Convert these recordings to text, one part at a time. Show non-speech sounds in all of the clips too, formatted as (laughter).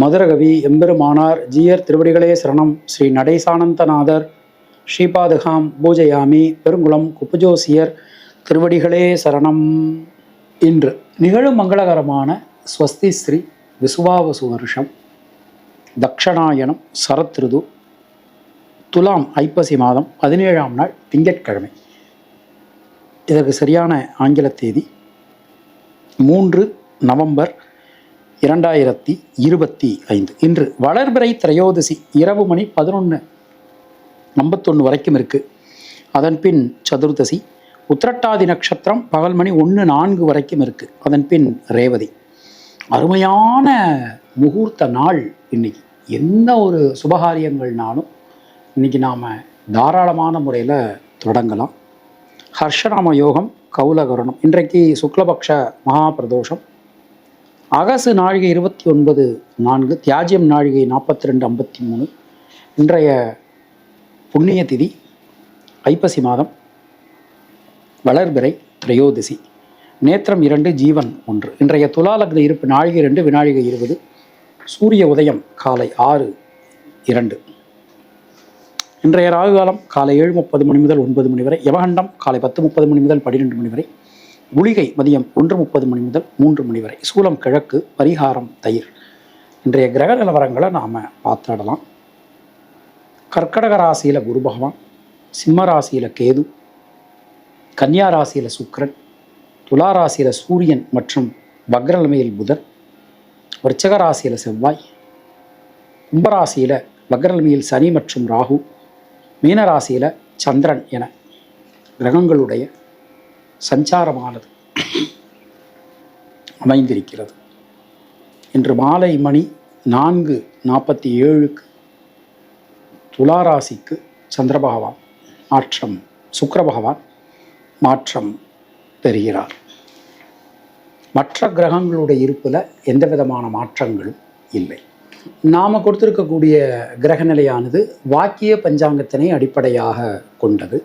மதுரகவி எம்பெருமானார் ஜீயர் திருவடிகளே சரணம். ஸ்ரீ நடேசானந்தநாதர் ஸ்ரீபாதுகாம் பூஜையாமி பெருங்குளம் குப்புஜோசியர் திருவடிகளே சரணம். இன்று நிகழும் மங்களகரமான ஸ்வஸ்தி ஸ்ரீ விசுவாவசு வருஷம். தக்ஷணாயனம் சரத்ருது துலாம் ஐப்பசி மாதம் பதினேழாம் நாள் திங்கட்கிழமை. இதற்கு சரியான ஆங்கில தேதி மூன்று நவம்பர் இரண்டாயிரத்தி இருபத்தி ஐந்து. இன்று வளர்பிறை திரையோதசி இரவு மணி பதினொன்று ஐம்பத்தொன்று வரைக்கும் இருக்குது அதன் பின் சதுர்தசி உத்திரட்டாதி நட்சத்திரம் பகல் மணி ஒன்று நான்கு வரைக்கும் இருக்குது அதன் பின் ரேவதி. அருமையான முகூர்த்த நாள் இன்னைக்கு. எந்த ஒரு சுபகாரியங்கள்னாலும் இன்னைக்கு நாம் தாராளமான முறையில் தொடங்கலாம். ஹர்ஷராம யோகம் கௌலகரணம். இன்றைக்கு சுக்லபக்ஷ மகாபிரதோஷம். அகசு நாழிகை இருபத்தி ஒன்பது நான்கு தியாஜியம் நாழிகை நாற்பத்தி ரெண்டு ஐம்பத்தி மூணு இன்றைய புண்ணிய திதி ஐப்பசி மாதம் வளர்பிறை திரையோதசி. நேத்திரம் இரண்டு ஜீவன் ஒன்று. இன்றைய துலாலக்ன இருப்பு நாழிகை ரெண்டு வினாழிகை இருபது. சூரிய உதயம் காலை ஆறு இரண்டு. இன்றைய ராகு காலம் காலை ஏழு முப்பது மணி முதல் ஒன்பது மணி வரை. யமகண்டம் காலை பத்து முப்பது மணி முதல் பன்னிரெண்டு மணி வரை. குளிகை மதியம் ஒன்று முப்பது மணி முதல் மூன்று மணி வரை. சூலம் கிழக்கு பரிகாரம் தயிர். இன்றைய கிரக நிலவரங்களை நாம் பார்த்துடலாம். கர்க்கடக ராசியில் குரு பகவான் சிம்ம ராசியில் கேது கன்னியா ராசியில் சுக்கரன் துலா ராசியில் சூரியன் மற்றும் வக்ரநிலைமையில் புதன் விருச்சக ராசியில் செவ்வாய் கும்பராசியில் வக்ரநிலைமையில் சனி மற்றும் ராகு மீனராசியில் சந்திரன் என கிரகங்களுடைய சஞ்சாரமானது. அமைந்திருக்கிறது. இன்று மாலை மணி நான்கு நாற்பத்தி ஏழுக்கு துளாராசிக்கு சந்திர பகவான் மாற்றம் சுக்கிர பகவான் மாற்றம் பெறுகிறார். மற்ற கிரகங்களுடைய இருப்பில் எந்த விதமான மாற்றங்களும் இல்லை. நாம் கொடுத்திருக்கக்கூடிய கிரக நிலையானது வாக்கிய பஞ்சாங்கத்தினை அடிப்படையாக கொண்டது.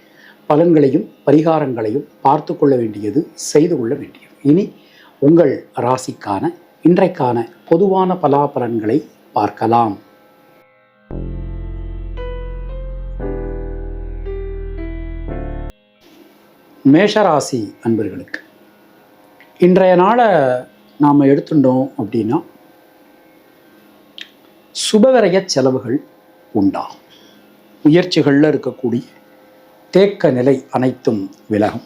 பலன்களையும் பரிகாரங்களையும் பார்த்து கொள்ள வேண்டியது செய்து கொள்ள வேண்டியது. இனி உங்கள் ராசிக்கான இன்றைக்கான பொதுவான பலாபலன்களை பார்க்கலாம். மேஷராசி அன்பர்களுக்கு இன்றைய நாளை நாம் எடுத்துட்டோம் அப்படின்னா சுபவிரய செலவுகள் உண்டாகும். முயற்சிகளில் இருக்கக்கூடிய தேக்க நிலை அனைத்தும் விலகும்.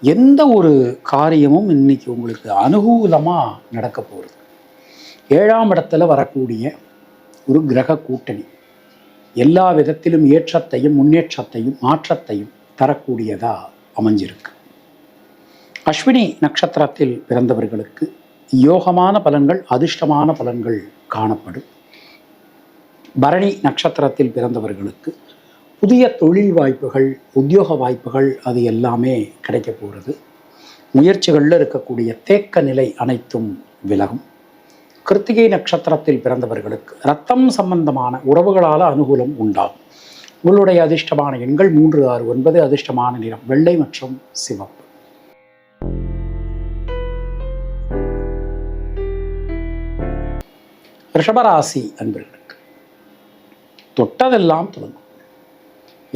எந்த ஒரு காரியமும் இன்னைக்கு உங்களுக்கு அனுகூலமாக நடக்க போகிறது ஏழாம் இடத்துல வரக்கூடிய ஒரு கிரக கூட்டணி. எல்லா விதத்திலும் ஏற்றத்தையும் முன்னேற்றத்தையும் மாற்றத்தையும் தரக்கூடியதாக அமைஞ்சிருக்கு. அஸ்வினி நட்சத்திரத்தில் பிறந்தவர்களுக்கு யோகமான பலன்கள் அதிர்ஷ்டமான பலன்கள் காணப்படும். பரணி நட்சத்திரத்தில் பிறந்தவர்களுக்கு புதிய தொழில் வாய்ப்புகள் உத்தியோக வாய்ப்புகள் அது எல்லாமே கிடைக்க போகிறது முயற்சிகளில் இருக்கக்கூடிய தேக்க நிலை அனைத்தும் விலகும். கிருத்திகை நட்சத்திரத்தில் பிறந்தவர்களுக்கு ரத்தம் சம்பந்தமான உறவுகளால் அனுகூலம் உண்டாகும். உங்களுடைய அதிர்ஷ்டமான எண்கள் மூன்று ஆறு ஒன்பது அதிர்ஷ்டமான நிறம் வெள்ளை மற்றும் சிவப்பு. ரிஷபராசி அன்பர்களுக்கு தொட்டதெல்லாம் தொடங்கும்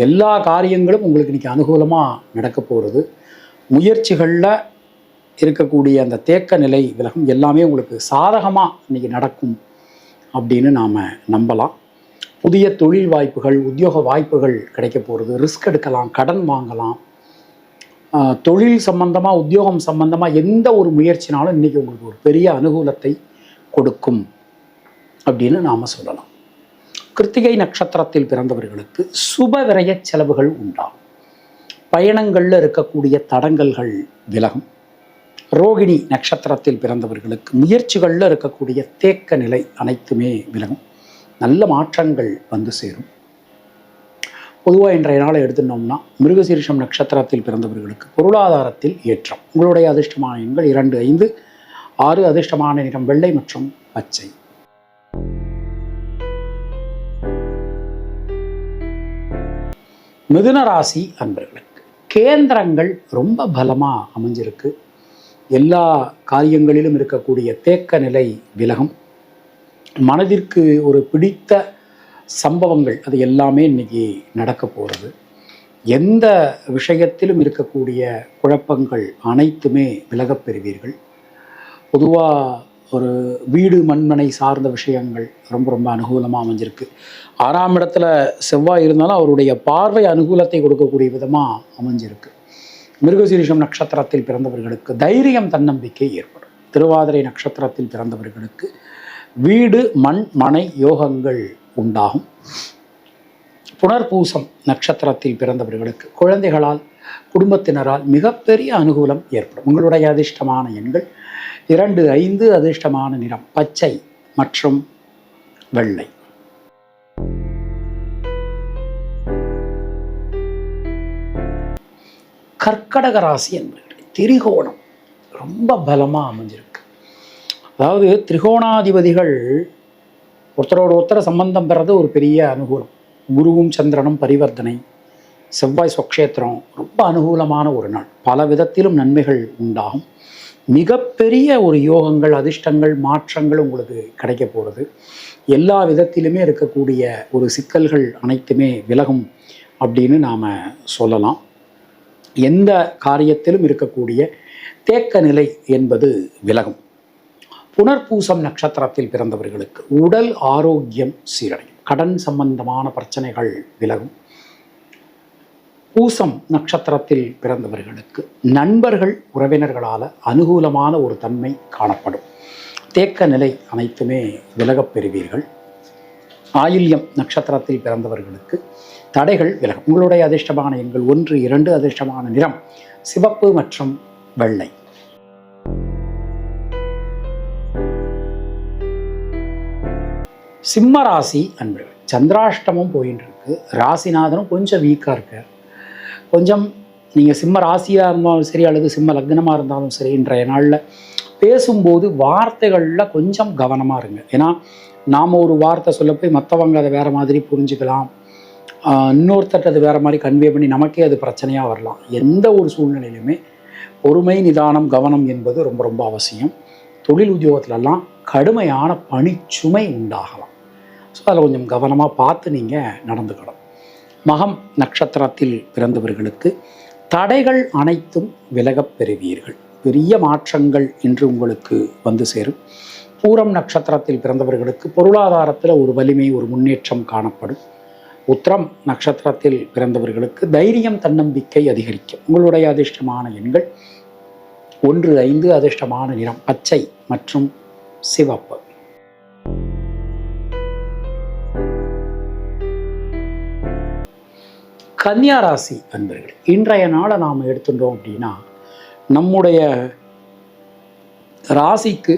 எல்லா காரியங்களும் உங்களுக்கு இன்றைக்கி அனுகூலமாக நடக்க போகிறது முயற்சிகளில் இருக்கக்கூடிய அந்த தேக்க நிலை விலகும் எல்லாமே உங்களுக்கு சாதகமாக இன்றைக்கி நடக்கும் அப்படின்னு நாம் நம்பலாம். புதிய தொழில் வாய்ப்புகள் உத்தியோக வாய்ப்புகள் கிடைக்க போகிறது ரிஸ்க் எடுக்கலாம் கடன் வாங்கலாம். தொழில் சம்பந்தமாக உத்தியோகம் சம்பந்தமாக எந்த ஒரு முயற்சினாலும் இன்றைக்கி உங்களுக்கு ஒரு பெரிய அனுகூலத்தை கொடுக்கும் அப்படின்னு நாம் சொல்லலாம். கிருத்திகை நட்சத்திரத்தில் பிறந்தவர்களுக்கு சுப விரய செலவுகள் உண்டாகும். பயணங்களில் இருக்கக்கூடிய தடங்கல்கள் விலகும். ரோகிணி நட்சத்திரத்தில் பிறந்தவர்களுக்கு முயற்சிகளில் இருக்கக்கூடிய தேக்க நிலை அனைத்துமே விலகும். நல்ல மாற்றங்கள் வந்து சேரும். பொதுவாக இன்றைய நாளை எடுத்துட்டோம்னா மிருகசீரிஷம் நட்சத்திரத்தில் பிறந்தவர்களுக்கு பொருளாதாரத்தில் ஏற்றம். உங்களுடைய அதிர்ஷ்டமான எண்கள் இரண்டு ஐந்து ஆறு அதிர்ஷ்டமான நிறம் வெள்ளை மற்றும் பச்சை. மிதுன ராசி அன்பர்களுக்கு கேந்திரங்கள் ரொம்ப பலமாக அமைஞ்சிருக்கு. எல்லா காரியங்களிலும் இருக்கக்கூடிய தேக்க நிலை விலகும். மனதிற்கு ஒரு பிடித்த சம்பவங்கள் அது எல்லாமே இன்னைக்கு நடக்க போகிறது எந்த விஷயத்திலும் இருக்கக்கூடிய குழப்பங்கள் அனைத்துமே விலகப் பெறுவீர்கள். பொதுவாக ஒரு வீடு மண்மனை சார்ந்த விஷயங்கள் ரொம்ப ரொம்ப அனுகூலமாக அமைஞ்சிருக்கு. ஆறாம் இடத்துல செவ்வாய் இருந்தாலும் அவருடைய பார்வை அனுகூலத்தை கொடுக்கக்கூடிய விதமாக அமைஞ்சிருக்கு. மிருகசீரிஷம் நட்சத்திரத்தில் பிறந்தவர்களுக்கு தைரியம் தன்னம்பிக்கை ஏற்படும். திருவாதிரை நட்சத்திரத்தில் பிறந்தவர்களுக்கு வீடு மண் மனை யோகங்கள் உண்டாகும். புனர்பூசம் நட்சத்திரத்தில் பிறந்தவர்களுக்கு குழந்தைகளால் குடும்பத்தினரால் மிகப்பெரிய அனுகூலம் ஏற்படும். உங்களுடைய அதிர்ஷ்டமான எண்கள் இரண்டு ஐந்து அதிர்ஷ்டமான நிறம் பச்சை மற்றும் வெள்ளை. கர்க்கடக ராசி என்பது திரிகோணம் ரொம்ப பலமாக அமைஞ்சிருக்கு. அதாவது திரிகோணாதிபதிகள் ஒருத்தரோட ஒருத்தர சம்பந்தம் பெறது ஒரு பெரிய அனுகூலம். குருவும் சந்திரனும் பரிவர்த்தனை செவ்வாய் சொக்ஷேத்திரம் ரொம்ப அனுகூலமான ஒரு நாள். பல விதத்திலும் நன்மைகள் உண்டாகும். மிகப்பெரிய ஒரு யோகங்கள் அதிர்ஷ்டங்கள் மாற்றங்கள் உங்களுக்கு கிடைக்க போகிறது எல்லா விதத்திலுமே இருக்கக்கூடிய ஒரு சிக்கல்கள் அனைத்துமே விலகும் அப்படின்னு நாம் சொல்லலாம். எந்த காரியத்திலும் இருக்கக்கூடிய தேக்க நிலை என்பது விலகும். புனர்பூசம் நட்சத்திரத்தில் பிறந்தவர்களுக்கு உடல் ஆரோக்கியம் சீரடையும். கடன் சம்பந்தமான பிரச்சனைகள் விலகும். பூசம் நட்சத்திரத்தில் பிறந்தவர்களுக்கு நண்பர்கள் உறவினர்களால் அனுகூலமான ஒரு தன்மை காணப்படும். தேக்க நிலை அனைத்துமே விலகப் பெறுவீர்கள். ஆயில்யம் நட்சத்திரத்தில் பிறந்தவர்களுக்கு தடைகள் விலகும். உங்களுடைய அதிர்ஷ்டமான எண்கள் ஒன்று இரண்டு அதிர்ஷ்டமான நிறம் சிவப்பு மற்றும் வெள்ளை. சிம்ம ராசி அன்பர்கள் சந்திராஷ்டமும் போயின்னு இருக்கு ராசிநாதனும் கொஞ்சம் வீக்காக இருக்கு கொஞ்சம் நீங்கள் சிம்ம ராசியாக இருந்தாலும் சரி அல்லது சிம்ம லக்னமாக இருந்தாலும் சரி இன்றைய நாளில் பேசும்போது வார்த்தைகளில் கொஞ்சம் கவனமாக இருங்க. ஏன்னா நாம் ஒரு வார்த்தை சொல்ல போய் மற்றவங்க அதை வேறு மாதிரி புரிஞ்சுக்கலாம். இன்னொருத்தட்ட அது வேறு மாதிரி கன்வே பண்ணி நமக்கே அது பிரச்சனையாக வரலாம். எந்த ஒரு சூழ்நிலையிலுமே பொறுமை நிதானம் கவனம் என்பது ரொம்ப ரொம்ப அவசியம். தொழில் உத்தியோகத்திலலாம் கடுமையான பணிச்சுமை உண்டாகலாம். ஸோ அதில் கொஞ்சம் கவனமாக பார்த்து நீங்கள் நடந்துக்கணும். மகம் நட்சத்திரத்தில் பிறந்தவர்களுக்கு தடைகள் அனைத்தும் விலகப் பெறுவீர்கள். பெரிய மாற்றங்கள் இன்று உங்களுக்கு வந்து சேரும். பூரம் நட்சத்திரத்தில் பிறந்தவர்களுக்கு பொருளாதாரத்தில் ஒரு வலிமை ஒரு முன்னேற்றம் காணப்படும். உத்திரம் நட்சத்திரத்தில் பிறந்தவர்களுக்கு தைரியம் தன்னம்பிக்கை அதிகரிக்கும். உங்களுடைய அதிர்ஷ்டமான எண்கள் ஒன்று ஐந்து அதிர்ஷ்டமான நிறம் பச்சை மற்றும் சிவப்பு. கன்னியா ராசி அன்பர்கள் இன்றைய நாளை நாம் எடுத்துட்டோம் அப்படின்னா நம்முடைய ராசிக்கு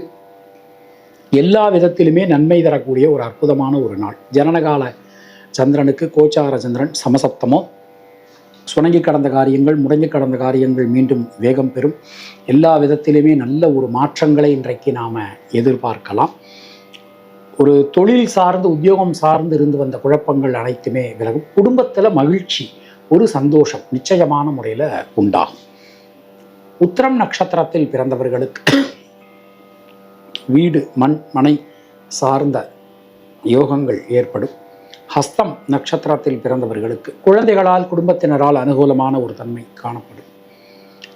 எல்லா விதத்திலுமே நன்மை தரக்கூடிய ஒரு அற்புதமான ஒரு நாள். ஜனனகால சந்திரனுக்கு கோச்சார சந்திரன் சமசப்தமோ சுணங்கி கடந்த காரியங்கள் முடங்கி கடந்த காரியங்கள் மீண்டும் வேகம் பெறும். எல்லா விதத்திலுமே நல்ல ஒரு மாற்றங்களை இன்றைக்கு நாம் எதிர்பார்க்கலாம். ஒரு தொழில் சார்ந்து உத்தியோகம் சார்ந்து இருந்து வந்த குழப்பங்கள் அனைத்துமே விலகும். குடும்பத்தில் மகிழ்ச்சி ஒரு சந்தோஷம் நிச்சயமான முறையில் உண்டாகும். உத்திரம் நட்சத்திரத்தில் பிறந்தவர்களுக்கு (clears throat) வீடு மண் மனை சார்ந்த யோகங்கள் ஏற்படும். ஹஸ்தம் நட்சத்திரத்தில் பிறந்தவர்களுக்கு குழந்தைகளால் குடும்பத்தினரால் அனுகூலமான ஒரு தன்மை காணப்படும்.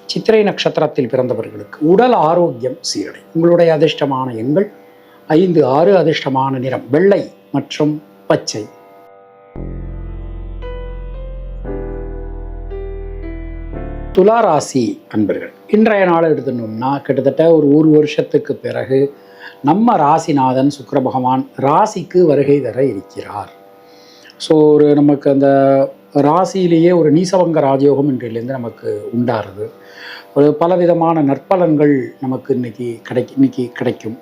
சித்திரை நட்சத்திரத்தில் பிறந்தவர்களுக்கு உடல் ஆரோக்கியம் சீரடை உங்களுடைய அதிர்ஷ்டமான எண்கள் ஐந்து ஆறு அதிர்ஷ்டமான நிறம் வெள்ளை மற்றும் பச்சை. துலா ராசி அன்பர்கள் இன்றைய நாள் எடுத்துட்டோம்னா கிட்டத்தட்ட ஒரு ஒரு வருஷத்துக்கு பிறகு நம்ம ராசிநாதன் சுக்கர பகவான் ராசிக்கு வருகை தர இருக்கிறார். ஸோ ஒரு நமக்கு அந்த ராசியிலேயே ஒரு நீசவங்க ராஜயோகம் இன்றையிலேருந்து நமக்கு உண்டாருது. ஒரு பலவிதமான நற்பலன்கள் நமக்கு இன்னைக்கு கிடை இன்னைக்கு கிடைக்கும்.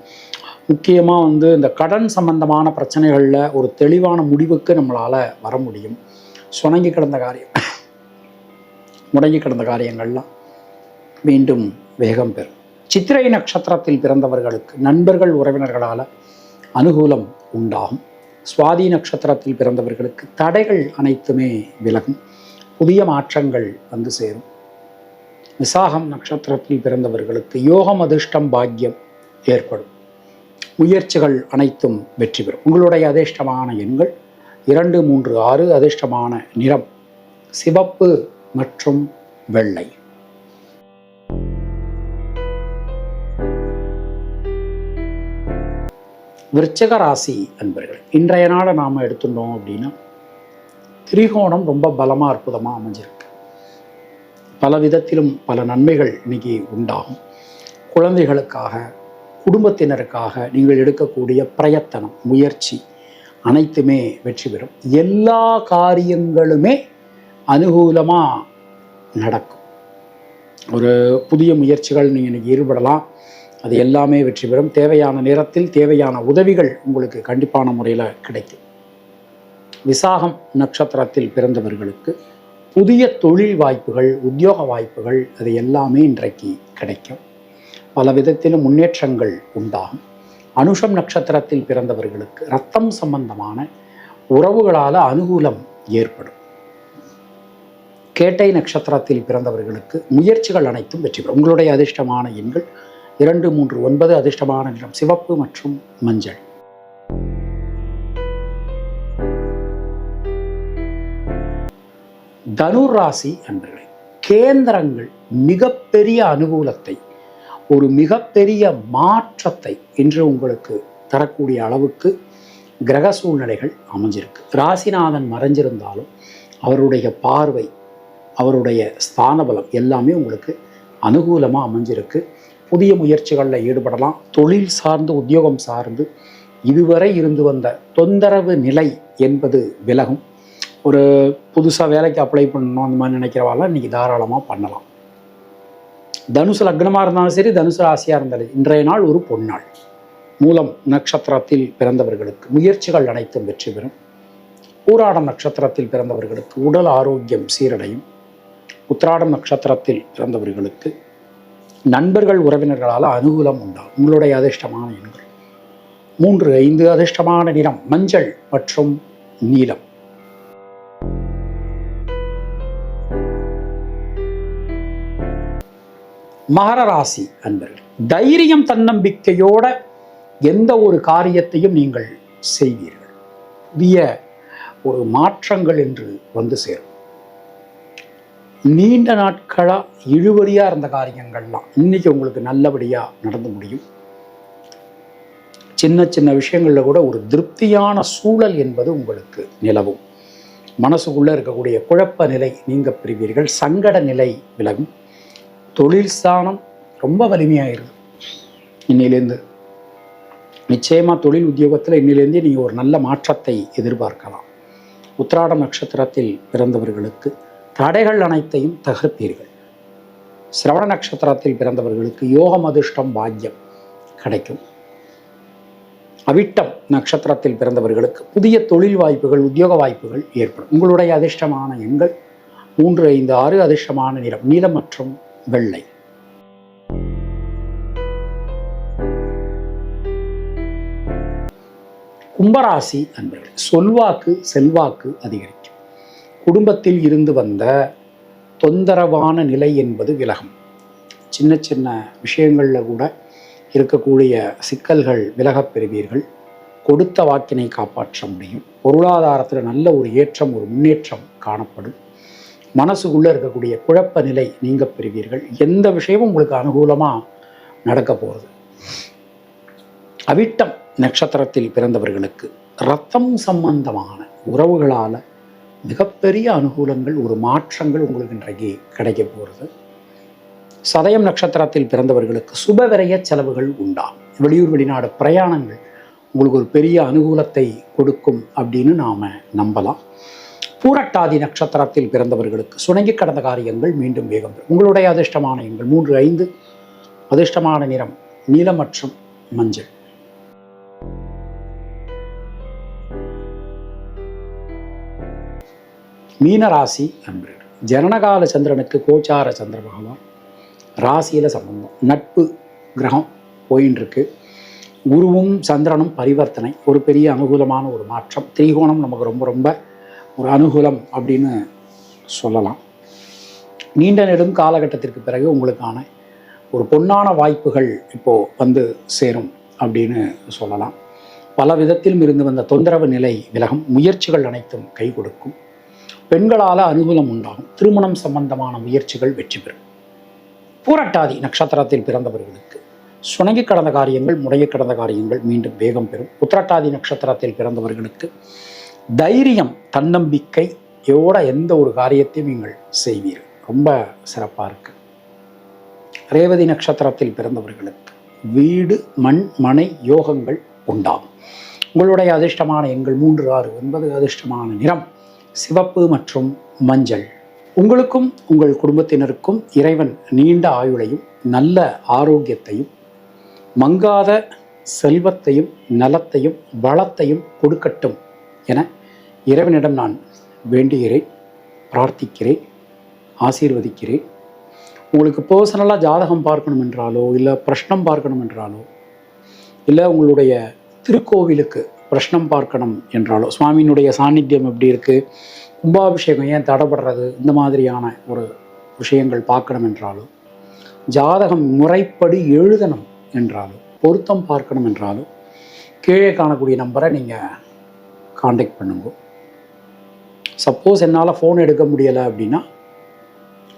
முக்கியமாக வந்து இந்த கடன் சம்பந்தமான பிரச்சனைகளில் ஒரு தெளிவான முடிவுக்கு நம்மளால் வர முடியும். சுணங்கி கிடந்த காரியம். முடங்கி கிடந்த காரியங்கள்லாம் மீண்டும் வேகம் பெறும். சித்திரை நட்சத்திரத்தில் பிறந்தவர்களுக்கு நண்பர்கள் உறவினர்களால் அனுகூலம் உண்டாகும். சுவாதி நட்சத்திரத்தில் பிறந்தவர்களுக்கு தடைகள் அனைத்துமே விலகும். புதிய மாற்றங்கள் வந்து சேரும். விசாகம் நட்சத்திரத்தில் பிறந்தவர்களுக்கு யோகம் அதிர்ஷ்டம் பாக்கியம் ஏற்படும். முயற்சிகள் அனைத்தும் வெற்றி பெறும். உங்களுடைய அதிர்ஷ்டமான எண்கள் இரண்டு மூன்று ஆறு அதிர்ஷ்டமான நிறம் சிவப்பு மற்றும் வெள்ளை. விருச்சக ராசி அன்பர்கள் இன்றைய நாளை நாம் எடுத்துட்டோம் அப்படின்னா திரிகோணம் ரொம்ப பலமாக அற்புதமாக அமைஞ்சிருக்கு. பல விதத்திலும் பல நன்மைகள் இன்னைக்கு உண்டாகும். குழந்தைகளுக்காக குடும்பத்தினருக்காக நீங்கள் எடுக்கக்கூடிய பிரயத்தனம் முயற்சி அனைத்துமே வெற்றி பெறும். எல்லா காரியங்களுமே அனுகூலமாக நடக்கும். ஒரு புதிய முயற்சிகள் நீங்கள் இன்றைக்கி ஈடுபடலாம். அது எல்லாமே வெற்றி பெறும். தேவையான நேரத்தில் தேவையான உதவிகள் உங்களுக்கு கண்டிப்பான முறையில் கிடைக்கும். விசாகம் நட்சத்திரத்தில் பிறந்தவர்களுக்கு புதிய தொழில் வாய்ப்புகள் உத்தியோக வாய்ப்புகள் அது எல்லாமே இன்றைக்கு கிடைக்கும். பல விதத்திலும் முன்னேற்றங்கள் உண்டாகும். அனுஷம் நட்சத்திரத்தில் பிறந்தவர்களுக்கு ரத்தம் சம்பந்தமான உறவுகளால் அனுகூலம் ஏற்படும். கேட்டை நட்சத்திரத்தில் பிறந்தவர்களுக்கு முயற்சிகள் அனைத்தும் வெற்றி பெறும். உங்களுடைய அதிர்ஷ்டமான எண்கள் இரண்டு மூன்று ஒன்பது அதிர்ஷ்டமான நிறம் சிவப்பு மற்றும் மஞ்சள். தனுர் ராசி அன்பர்களே கேந்திரங்கள் மிகப்பெரிய அனுகூலத்தை ஒரு மிகப்பெரிய மாற்றத்தை இன்று உங்களுக்கு தரக்கூடிய அளவுக்கு கிரக சூழ்நிலைகள் அமைஞ்சிருக்கு. ராசிநாதன் மறைஞ்சிருந்தாலும் அவருடைய பார்வை அவருடைய ஸ்தானபலம் எல்லாமே உங்களுக்கு அனுகூலமாக அமைஞ்சிருக்கு. புதிய முயற்சிகளில் ஈடுபடலாம். தொழில் சார்ந்து உத்தியோகம் சார்ந்து இதுவரை இருந்து வந்த தொந்தரவு நிலை என்பது விலகும். ஒரு புதுசாக வேலைக்கு அப்ளை பண்ணணும் அந்த மாதிரி நினைக்கிறவாலாம் இன்றைக்கி தாராளமாக பண்ணலாம். தனுசு லக்னமாக இருந்தாலும் சரி தனுசு ராசியாக இருந்தாலும் இன்றைய நாள் ஒரு பொன்னாள். மூலம் நட்சத்திரத்தில் பிறந்தவர்களுக்கு முயற்சிகள் அனைத்தும் வெற்றி பெறும். ஊராடம் நட்சத்திரத்தில் பிறந்தவர்களுக்கு உடல் ஆரோக்கியம் சீரடையும். உத்திராடம் நட்சத்திரத்தில் பிறந்தவர்களுக்கு நண்பர்கள் உறவினர்களால் அனுகூலம் உண்டாகும். உங்களுடைய அதிர்ஷ்டமான எண்கள். மூன்று ஐந்து அதிர்ஷ்டமான நிறம் மஞ்சள் மற்றும் நீலம். மகர ராசி அன்பர்கள் தைரியம் தன்னம்பிக்கையோட எந்த ஒரு காரியத்தையும் நீங்கள் செய்வீர்கள். புதிய ஒரு மாற்றங்கள் என்று வந்து சேரும். நீண்ட நாட்களாக இழுவறியாக இருந்த காரியங்கள்லாம் இன்னைக்கு உங்களுக்கு நல்லபடியாக நடந்து முடியும். சின்ன சின்ன விஷயங்களில் கூட ஒரு திருப்தியான சூழல் என்பது உங்களுக்கு நிலவும். மனசுக்குள்ளே இருக்கக்கூடிய குழப்ப நிலை நீங்க பெறுவீர்கள். சங்கட நிலை விலகும். தொழில் ஸ்தானம் ரொம்ப வலிமையாயிருது. இன்னிலேருந்து. நிச்சயமாக தொழில் உத்தியோகத்தில் இன்னிலேருந்தே நீங்கள் ஒரு நல்ல மாற்றத்தை எதிர்பார்க்கலாம். உத்திராடம் நட்சத்திரத்தில் பிறந்தவர்களுக்கு தடைகள் அனைத்தையும் தகர்ப்பீர்கள். சிரவண நட்சத்திரத்தில் பிறந்தவர்களுக்கு யோகம் அதிர்ஷ்டம் பாக்கியம் கிடைக்கும். அவிட்டம் நட்சத்திரத்தில் பிறந்தவர்களுக்கு புதிய தொழில் வாய்ப்புகள் உத்தியோக வாய்ப்புகள் ஏற்படும். உங்களுடைய அதிர்ஷ்டமான எண்கள் மூன்று ஐந்து ஆறு அதிர்ஷ்டமான நிறம் நீலம் மற்றும் வெள்ளை. கும்பராசி அன்பர்கள் சொல்வாக்கு செல்வாக்கு அதிகரிக்கும். குடும்பத்தில் இருந்து வந்த தொந்தரவான நிலை என்பது விலகும். சின்ன சின்ன விஷயங்களில் கூட இருக்கக்கூடிய சிக்கல்கள் விலகப் பெறுவீர்கள். கொடுத்த வாக்கினை காப்பாற்ற முடியும். பொருளாதாரத்தில் நல்ல ஒரு ஏற்றம் ஒரு முன்னேற்றம் காணப்படும். மனசுக்குள்ளே இருக்கக்கூடிய குழப்ப நிலை நீங்க பெறுவீர்கள். எந்த விஷயமும் உங்களுக்கு அனுகூலமாக நடக்க போகிறது அவிட்டம் நட்சத்திரத்தில் பிறந்தவர்களுக்கு ரத்தம் சம்பந்தமான உறவுகளால் மிகப்பெரிய அனுகூலங்கள் ஒரு மாற்றங்கள் உங்களுக்கு இன்றைக்கு கிடைக்க போகிறது சதயம் நட்சத்திரத்தில் பிறந்தவர்களுக்கு சுபவிரய செலவுகள் உண்டாம். வெளியூர் வெளிநாடு பிரயாணங்கள் உங்களுக்கு ஒரு பெரிய அனுகூலத்தை கொடுக்கும் அப்படின்னு நாம் நம்பலாம். பூரட்டாதி நட்சத்திரத்தில் பிறந்தவர்களுக்கு. சுணங்கி கடந்த காரியங்கள் மீண்டும் வேகம் பெறும். உங்களுடைய அதிர்ஷ்டமான எண்கள் மூன்று ஐந்து. அதிர்ஷ்டமான நிறம் நீலம் மற்றும் மஞ்சள். மீனராசி அன்று ஜனனகால சந்திரனுக்கு கோச்சார சந்திர பகவான். ராசியில் சம்பந்தம். நட்பு கிரகம் போயின்னு இருக்கு குருவும் சந்திரனும் பரிவர்த்தனை. ஒரு பெரிய அனுகூலமான ஒரு மாற்றம். திரிகோணம் நமக்கு ரொம்ப ரொம்ப ஒரு அனுகூலம் அப்படின்னு சொல்லலாம். நீண்ட நெடும் காலகட்டத்திற்கு பிறகு உங்களுக்கான ஒரு பொன்னான வாய்ப்புகள் இப்போது வந்து சேரும் அப்படின்னு சொல்லலாம். பல விதத்திலும் இருந்து வந்த தொந்தரவு நிலை விலகும் முயற்சிகள் அனைத்தும் கை கொடுக்கும். பெண்களால் அனுகூலம் உண்டாகும். திருமணம் சம்பந்தமான முயற்சிகள் வெற்றி பெறும். பூரட்டாதி நட்சத்திரத்தில் பிறந்தவர்களுக்கு சுணங்கி கடந்த காரியங்கள் முடைய கடந்த காரியங்கள் மீண்டும் வேகம் பெறும். உத்திரட்டாதி நட்சத்திரத்தில் பிறந்தவர்களுக்கு தைரியம் தன்னம்பிக்கை தன்னம்பிக்கையோட எந்த ஒரு காரியத்தையும் நீங்கள் செய்வீர்கள். ரொம்ப சிறப்பாக இருக்கு. ரேவதி நட்சத்திரத்தில் பிறந்தவர்களுக்கு வீடு மண் மனை யோகங்கள் உண்டாகும். உங்களுடைய அதிர்ஷ்டமான எங்கள் மூன்று ஆறு ஒன்பது அதிர்ஷ்டமான நிறம் சிவப்பு மற்றும் மஞ்சள். உங்களுக்கும் உங்கள் குடும்பத்தினருக்கும் இறைவன் நீண்ட ஆயுளையும் நல்ல ஆரோக்கியத்தையும் மங்காத செல்வத்தையும் நலத்தையும் வளத்தையும் கொடுக்கட்டும் என இறைவனிடம் நான் வேண்டுகிறேன் பிரார்த்திக்கிறேன் ஆசீர்வதிக்கிறேன். உங்களுக்கு பர்சனலாக ஜாதகம் பார்க்கணும் என்றாலோ இல்லை பிரஷ்னம் பார்க்கணும் என்றாலோ இல்லை உங்களுடைய திருக்கோவிலுக்கு பிரஷ்னம் பார்க்கணும் என்றாலோ சுவாமியினுடைய சாநித்தியம் எப்படி இருக்குது கும்பாபிஷேகம் ஏன் தடைபடுறது இந்த மாதிரியான ஒரு விஷயங்கள் பார்க்கணும் என்றாலோ ஜாதகம் முறைப்படி எழுதணும் என்றாலோ பொருத்தம் பார்க்கணும் என்றாலோ கீழே காணக்கூடிய நம்பரை நீங்கள் காண்டாக்ட் பண்ணுங்க. சப்போஸ் என்னால் ஃபோன் எடுக்க முடியலை அப்படின்னா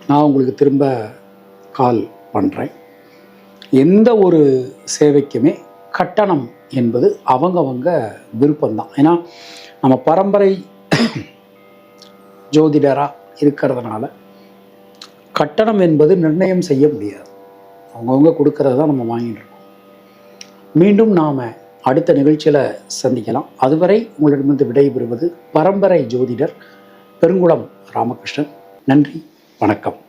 நான் உங்களுக்கு திரும்ப கால் பண்ணுறேன் எந்த ஒரு சேவைக்குமே கட்டணம் என்பது அவங்கவங்க விருப்பம்தான். ஏன்னா நம்ம பரம்பரை (coughs) ஜோதிடராக இருக்கிறதுனால கட்டணம் என்பது நிர்ணயம் செய்ய முடியாது. அவங்கவுங்க கொடுக்கறது தான் நம்ம வாங்கிட்டு இருக்கோம். மீண்டும் நாம் அடுத்த நிகழ்ச்சியில் சந்திக்கலாம். அதுவரை உங்களிடமிருந்து விடைபெறுவது பரம்பரை ஜோதிடர் பெருங்குளம் ராமகிருஷ்ணன். நன்றி வணக்கம்.